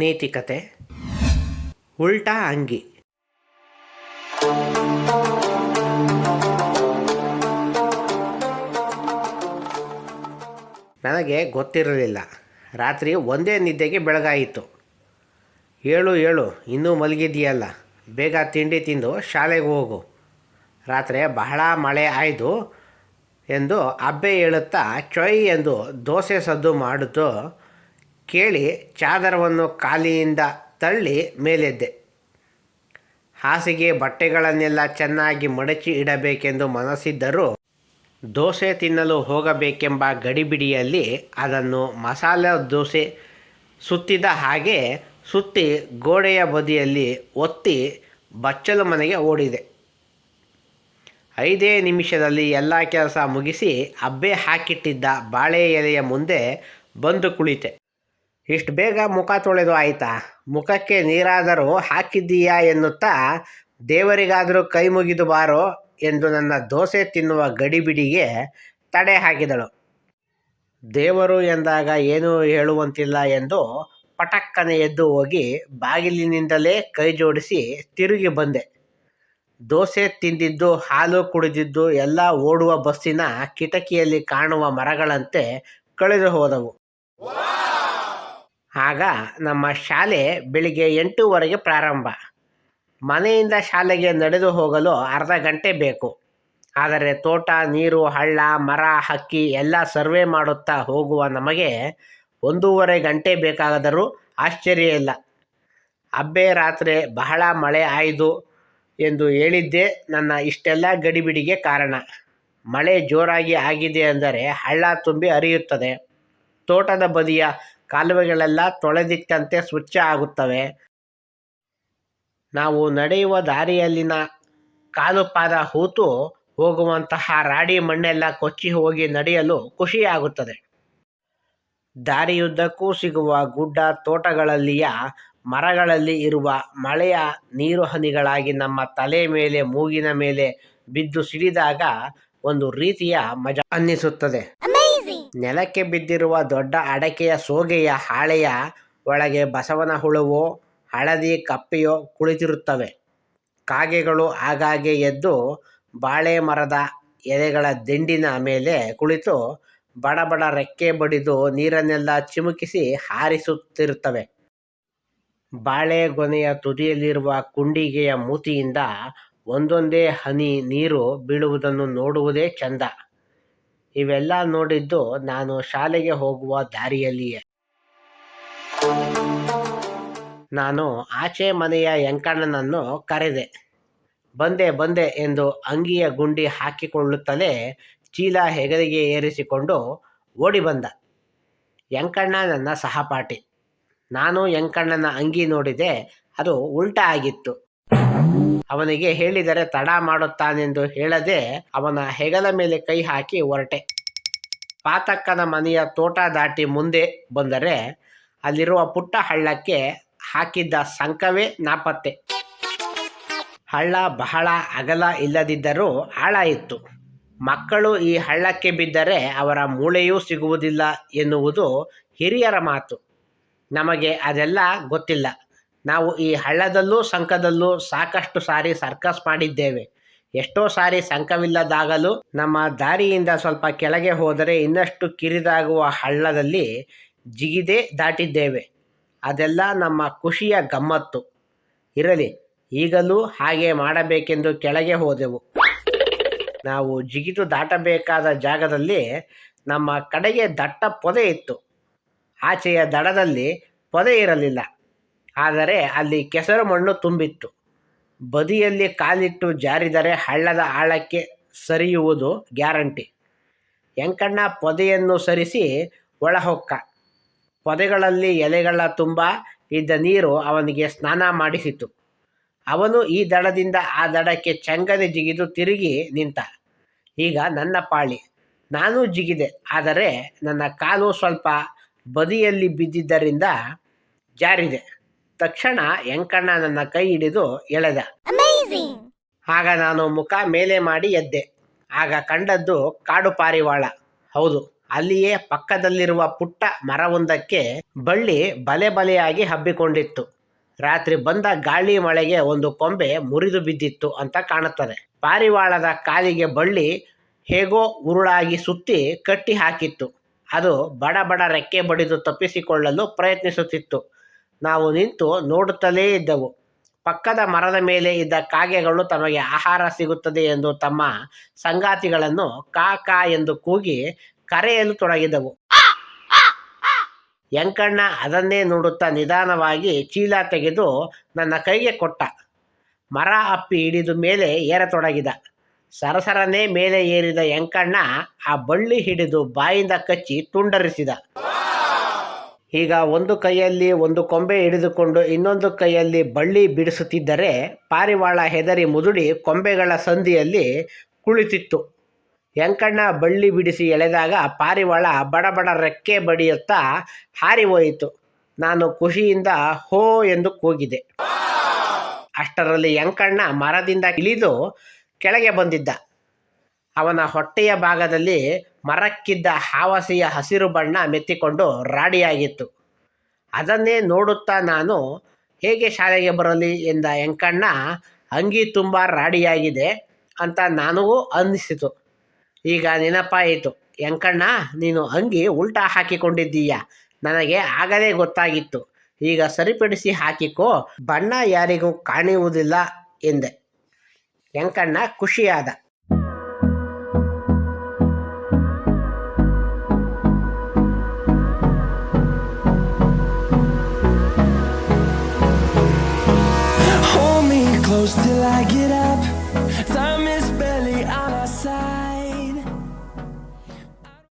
ನೀತಿಕತೆ, ಉಲ್ಟಾ ಅಂಗಿ. ನನಗೆ ಗೊತ್ತಿರಲಿಲ್ಲ. ರಾತ್ರಿ ಒಂದೇ ನಿದ್ದೆಗೆ ಬೆಳಗಾಯಿತು. ಏಳು ಏಳು, ಇನ್ನೂ ಮಲಗಿದೆಯಲ್ಲ ಬೇಗ ತಿಂಡಿ ತಿಂದು ಶಾಲೆಗೆ ಹೋಗು. ರಾತ್ರಿ ಬಹಳ ಮಳೆ ಆಯಿತು ಎಂದು ಅಬ್ಬೆ ಹೇಳುತ್ತಾ ಚೊಯ್ ಎಂದು ದೋಸೆ ಸದ್ದು ಮಾಡಿದ್ದು ಕೇಳಿ ಚಾದರವನ್ನು ಖಾಲಿಯಿಂದ ತಳ್ಳಿ ಮೇಲೆದ್ದೆ. ಹಾಸಿಗೆ ಬಟ್ಟೆಗಳನ್ನೆಲ್ಲ ಚೆನ್ನಾಗಿ ಮಡಚಿ ಇಡಬೇಕೆಂದು ಮನಸ್ಸಿದ್ದರೂ ದೋಸೆ ತಿನ್ನಲು ಹೋಗಬೇಕೆಂಬ ಗಡಿಬಿಡಿಯಲ್ಲಿ ಅದನ್ನು ಮಸಾಲೆ ದೋಸೆ ಸುತ್ತಿದ ಹಾಗೆ ಸುತ್ತಿ ಗೋಡೆಯ ಬದಿಯಲ್ಲಿ ಒತ್ತಿ ಬಚ್ಚಲು ಮನೆಗೆ ಓಡಿದೆ. ಐದೇ ನಿಮಿಷದಲ್ಲಿ ಎಲ್ಲ ಕೆಲಸ ಮುಗಿಸಿ ಅಬ್ಬೆ ಹಾಕಿಟ್ಟಿದ್ದ ಬಾಳೆ ಎಲೆಯ ಮುಂದೆ ಬಂದು ಕುಳಿತೆ. ಇಷ್ಟು ಬೇಗ ಮುಖ ತೊಳೆದು ಆಯಿತಾ? ಮುಖಕ್ಕೆ ನೀರಾದರೂ ಹಾಕಿದ್ದೀಯಾ ಎನ್ನುತ್ತಾ, ದೇವರಿಗಾದರೂ ಕೈ ಮುಗಿದು ಬಾರೋ ಎಂದು ನನ್ನ ದೋಸೆ ತಿನ್ನುವ ಗಡಿಬಿಡಿಗೆ ತಡೆ ಹಾಕಿದಳು. ದೇವರು ಎಂದಾಗ ಏನೂ ಹೇಳುವಂತಿಲ್ಲ ಎಂದು ಪಟಕ್ಕನೆ ಎದ್ದು ಹೋಗಿ ಬಾಗಿಲಿನಿಂದಲೇ ಕೈ ಜೋಡಿಸಿ ತಿರುಗಿ ಬಂದೆ. ದೋಸೆ ತಿಂದಿದ್ದು, ಹಾಲು ಕುಡಿದಿದ್ದು, ಎಲ್ಲ ಓಡುವ ಬಸ್ಸಿನ ಕಿಟಕಿಯಲ್ಲಿ ಕಾಣುವ ಮರಗಳಂತೆ ಕಳೆದು ಹೋದವು ಆಗ ನಮ್ಮ ಶಾಲೆ ಬೆಳಿಗ್ಗೆ ಎಂಟೂವರೆಗೆ ಪ್ರಾರಂಭ. ಮನೆಯಿಂದ ಶಾಲೆಗೆ ನಡೆದು ಹೋಗಲು ಅರ್ಧ ಗಂಟೆ ಬೇಕು. ಆದರೆ ತೋಟ, ನೀರು, ಹಳ್ಳ, ಮರ, ಹಕ್ಕಿ ಎಲ್ಲ ಸರ್ವೆ ಮಾಡುತ್ತಾ ಹೋಗುವ ನಮಗೆ ಒಂದೂವರೆ ಗಂಟೆ ಬೇಕಾದರೂ ಆಶ್ಚರ್ಯ ಇಲ್ಲ. ಅಬ್ಬೆ, ರಾತ್ರಿ ಬಹಳ ಮಳೆ ಆಯಿತು ಎಂದು ಹೇಳಿದ್ದೇ ನನ್ನ ಇಷ್ಟೆಲ್ಲ ಗಡಿಬಿಡಿಗೆ ಕಾರಣ. ಮಳೆ ಜೋರಾಗಿ ಆಗಿದೆ ಅಂದರೆ ಹಳ್ಳ ತುಂಬಿ ಹರಿಯುತ್ತದೆ. ತೋಟದ ಬದಿಯ ಕಾಲುವೆಗಳೆಲ್ಲ ತೊಳೆದಿಟ್ಟಂತೆ ಸ್ವಚ್ಛ ಆಗುತ್ತವೆ. ನಾವು ನಡೆಯುವ ದಾರಿಯಲ್ಲಿನ ಕಾಲು ಪಾದ ಹೂತು ಹೋಗುವಂತಹ ರಾಡಿ ಮಣ್ಣೆಲ್ಲ ಕೊಚ್ಚಿ ಹೋಗಿ ನಡೆಯಲು ಖುಷಿಯಾಗುತ್ತದೆ. ದಾರಿಯುದ್ದಕ್ಕೂ ಸಿಗುವ ಗುಡ್ಡ ತೋಟಗಳಲ್ಲಿಯ ಮರಗಳಲ್ಲಿ ಇರುವ ಮಳೆಯ ನೀರು ಹನಿಗಳಾಗಿ ನಮ್ಮ ತಲೆ ಮೇಲೆ ಮೂಗಿನ ಮೇಲೆ ಬಿದ್ದು ಸಿಡಿದಾಗ ಒಂದು ರೀತಿಯ ಮಜಾ ಅನ್ನಿಸುತ್ತದೆ. ನೆಲಕ್ಕೆ ಬಿದ್ದಿರುವ ದೊಡ್ಡ ಅಡಕೆಯ ಸೋಗೆಯ ಹಾಳೆಯ ಒಳಗೆ ಬಸವನ ಹುಳುವೋ ಹಳದಿ ಕಪ್ಪೆಯೋ ಕುಳಿತಿರುತ್ತವೆ. ಕಾಗೆಗಳು ಆಗಾಗ್ಗೆ ಎದ್ದು ಬಾಳೆ ಮರದ ಎಲೆಗಳ ದಿಂಡಿನ ಮೇಲೆ ಕುಳಿತು ಬಡಬಡ ರೆಕ್ಕೆ ಬಡಿದು ನೀರನ್ನೆಲ್ಲ ಚಿಮುಕಿಸಿ ಹಾರಿಸುತ್ತಿರುತ್ತವೆ. ಬಾಳೆ ಗೊನೆಯ ತುದಿಯಲ್ಲಿರುವ ಕುಂಡಿಗೆಯ ಮೂತಿಯಿಂದ ಒಂದೊಂದೇ ಹನಿ ನೀರು ಬೀಳುವುದನ್ನು ನೋಡುವುದೇ ಚಂದ. ಇವೆಲ್ಲ ನೋಡಿದ್ದು ನಾನು ಶಾಲೆಗೆ ಹೋಗುವ ದಾರಿಯಲ್ಲಿಯೇ. ನಾನು ಆಚೆ ಮನೆಯ ಯಂಕಣ್ಣನನ್ನು ಕರೆದೆ. ಬಂದೆ ಬಂದೆ ಎಂದು ಅಂಗಿಯ ಗುಂಡಿ ಹಾಕಿಕೊಳ್ಳುತ್ತಲೇ ಚೀಲ ಹೆಗಲಿಗೆ ಏರಿಸಿಕೊಂಡು ಓಡಿ ಬಂದ. ಯಂಕಣ್ಣ ನನ್ನ ಸಹಪಾಠಿ. ನಾನು ಯಂಕಣ್ಣನ ಅಂಗಿ ನೋಡಿದೆ, ಅದು ಉಲ್ಟಾ ಆಗಿತ್ತು. ಅವನಿಗೆ ಹೇಳಿದರೆ ತಡ ಮಾಡುತ್ತಾನೆಂದು ಹೇಳದೆ ಅವನ ಹೆಗಲ ಮೇಲೆ ಕೈ ಹಾಕಿ ಹೊರಟೆ. ಪಾತಕ್ಕನ ಮನೆಯ ತೋಟ ದಾಟಿ ಮುಂದೆ ಬಂದರೆ ಅಲ್ಲಿರುವ ಪುಟ್ಟ ಹಳ್ಳಕ್ಕೆ ಹಾಕಿದ್ದ ಸಂಕವೇ ನಾಪತ್ತೆ. ಹಳ್ಳ ಬಹಳ ಅಗಲ ಇಲ್ಲದಿದ್ದರೂ ಆಳ ಇತ್ತು ಮಕ್ಕಳು ಈ ಹಳ್ಳಕ್ಕೆ ಬಿದ್ದರೆ ಅವರ ಮೂಳೆಯೂ ಸಿಗುವುದಿಲ್ಲ ಎನ್ನುವುದು ಹಿರಿಯರ ಮಾತು. ನಮಗೆ ಅದೆಲ್ಲ ಗೊತ್ತಿಲ್ಲ. ನಾವು ಈ ಹಳ್ಳದಲ್ಲೂ ಸಂಕದಲ್ಲೂ ಸಾಕಷ್ಟು ಸಾರಿ ಸರ್ಕಸ್ ಮಾಡಿದ್ದೇವೆ. ಎಷ್ಟೋ ಸಾರಿ ಸಂಕವಿಲ್ಲದಾಗಲೂ ನಮ್ಮ ದಾರಿಯಿಂದ ಸ್ವಲ್ಪ ಕೆಳಗೆ ಹೋದರೆ ಇನ್ನಷ್ಟು ಕಿರಿದಾಗುವ ಹಳ್ಳದಲ್ಲಿ ಜಿಗಿದೇ ದಾಟಿದ್ದೇವೆ. ಅದೆಲ್ಲ ನಮ್ಮ ಖುಷಿಯ ಗಮ್ಮತ್ತು. ಇರಲಿ, ಈಗಲೂ ಹಾಗೆ ಮಾಡಬೇಕೆಂದು ಕೆಳಗೆ ಹೋದೆವು. ನಾವು ಜಿಗಿದು ದಾಟಬೇಕಾದ ಜಾಗದಲ್ಲಿ ನಮ್ಮ ಕಡೆಗೆ ದಟ್ಟ ಪೊದೆ ಇತ್ತು. ಆಚೆಯ ದಡದಲ್ಲಿ ಪೊದೆ ಇರಲಿಲ್ಲ. ಆದರೆ ಅಲ್ಲಿ ಕೆಸರು ಮಣ್ಣು ತುಂಬಿತ್ತು. ಬದಿಯಲ್ಲಿ ಕಾಲಿಟ್ಟು ಜಾರಿದರೆ ಹಳ್ಳದ ಆಳಕ್ಕೆ ಸರಿಯುವುದು ಗ್ಯಾರಂಟಿ. ವೆಂಕಣ್ಣ ಪೊದೆಯನ್ನು ಸರಿಸಿ ಒಳಹೊಕ್ಕ. ಪೊದೆಗಳಲ್ಲಿ ಎಲೆಗಳ ತುಂಬ ಇದ್ದ ನೀರು ಅವನಿಗೆ ಸ್ನಾನ ಮಾಡಿಸಿತು. ಅವನು ಈ ದಡದಿಂದ ಆ ದಡಕ್ಕೆ ಚಂಗನೆ ಜಿಗಿದು ತಿರುಗಿ ನಿಂತ. ಈಗ ನನ್ನ ಪಾಳಿ. ನಾನು ಜಿಗಿದೆ, ಆದರೆ ನನ್ನ ಕಾಲು ಸ್ವಲ್ಪ ಬದಿಯಲ್ಲಿ ಬಿದ್ದಿದ್ದರಿಂದ ಜಾರಿದೆ. ತಕ್ಷಣ ಎಂಕಣ್ಣ ನನ್ನ ಕೈ ಹಿಡಿದು ಎಳೆದ. ಆಗ ನಾನು ಮುಖ ಮೇಲೆ ಮಾಡಿ ಎದ್ದೆ. ಆಗ ಕಂಡದ್ದು ಕಾಡು ಪಾರಿವಾಳ. ಹೌದು ಅಲ್ಲಿಯೇ ಪಕ್ಕದಲ್ಲಿರುವ ಪುಟ್ಟ ಮರವೊಂದಕ್ಕೆ ಬಳ್ಳಿ ಬಲೆ ಬಲೆಯಾಗಿ ಹಬ್ಬಿಕೊಂಡಿತ್ತು. ರಾತ್ರಿ ಬಂದ ಗಾಳಿ ಮಳೆಗೆ ಒಂದು ಕೊಂಬೆ ಮುರಿದು ಬಿದ್ದಿತ್ತು ಅಂತ ಕಾಣುತ್ತದೆ. ಪಾರಿವಾಳದ ಕಾಲಿಗೆ ಬಳ್ಳಿ ಹೇಗೋ ಉರುಳಾಗಿ ಸುತ್ತಿ ಕಟ್ಟಿ ಹಾಕಿತ್ತು ಅದು ಬಡ ಬಡ ರೆಕ್ಕೆ ಬಡಿದು ತಪ್ಪಿಸಿಕೊಳ್ಳಲು ಪ್ರಯತ್ನಿಸುತ್ತಿತ್ತು. ನಾವು ನಿಂತು ನೋಡುತ್ತಲೇ ಇದ್ದೆವು. ಪಕ್ಕದ ಮರದ ಮೇಲೆ ಇದ್ದ ಕಾಗೆಗಳು ತಮಗೆ ಆಹಾರ ಸಿಗುತ್ತದೆ ಎಂದು ತಮ್ಮ ಸಂಗಾತಿಗಳನ್ನು ಕಾ ಕಾ ಎಂದು ಕೂಗಿ ಕರೆಯಲು ತೊಡಗಿದವು. ಯಂಕಣ್ಣ ಅದನ್ನೇ ನೋಡುತ್ತಾ ನಿಧಾನವಾಗಿ ಚೀಲ ತೆಗೆದು ನನ್ನ ಕೈಗೆ ಕೊಟ್ಟ. ಮರ ಅಪ್ಪಿ ಹಿಡಿದು ಮೇಲೆ ಏರತೊಡಗಿದ. ಸರಸರನೆ ಮೇಲೆ ಏರಿದ ಯಂಕಣ್ಣ ಆ ಬಳ್ಳಿ ಹಿಡಿದು ಬಾಯಿಂದ ಕಚ್ಚಿ ತುಂಡರಿಸಿದ. ಈಗ ಒಂದು ಕೈಯಲ್ಲಿ ಒಂದು ಕೊಂಬೆ ಹಿಡಿದುಕೊಂಡು ಇನ್ನೊಂದು ಕೈಯಲ್ಲಿ ಬಳ್ಳಿ ಬಿಡಿಸುತ್ತಿದ್ದರೆ ಪಾರಿವಾಳ ಹೆದರಿ ಮುದುಡಿ ಕೊಂಬೆಗಳ ಸಂದಿಯಲ್ಲಿ ಕುಳಿತಿತ್ತು. ಯಂಕಣ್ಣ ಬಳ್ಳಿ ಬಿಡಿಸಿ ಎಳೆದಾಗ ಪಾರಿವಾಳ ಬಡಬಡ ರೆಕ್ಕೆ ಬಡಿಯುತ್ತಾ ಹಾರಿ ಹೋಯಿತು ನಾನು ಖುಷಿಯಿಂದ ಹೋ ಎಂದು ಕೂಗಿದೆ. ಅಷ್ಟರಲ್ಲಿ ಯಂಕಣ್ಣ ಮರದಿಂದ ಇಳಿದು ಕೆಳಗೆ ಬಂದಿದ್ದ. ಅವನ ಹೊಟ್ಟೆಯ ಭಾಗದಲ್ಲಿ ಮರಕ್ಕಿದ್ದ ಹಾವಸಿಯ ಹಸಿರು ಬಣ್ಣ ಮೆತ್ತಿಕೊಂಡು ರಾಡಿಯಾಗಿತ್ತು. ಅದನ್ನೇ ನೋಡುತ್ತಾ ನಾನು, ಹೇಗೆ ಶಾಲೆಗೆ ಬರಲಿ? ಎಂದ ಎಂಕಣ್ಣ. ಅಂಗಿ ತುಂಬ ರಾಡಿಯಾಗಿದೆ ಅಂತ ನನಗೂ ಅನ್ನಿಸಿತು. ಈಗ ನೆನಪಾಯಿತು. ಎಂಕಣ್ಣ, ನೀನು ಅಂಗಿ ಉಲ್ಟಾ ಹಾಕಿಕೊಂಡಿದ್ದೀಯ? ನನಗೆ ಆಗಲೇ ಗೊತ್ತಾಗಿತ್ತು. ಈಗ ಸರಿಪಡಿಸಿ ಹಾಕಿಕೋ. ಬಣ್ಣ ಯಾರಿಗೂ ಕಾಣುವುದಿಲ್ಲ ಎಂದೆ. ಎಂಕಣ್ಣ ಖುಷಿಯಾದ.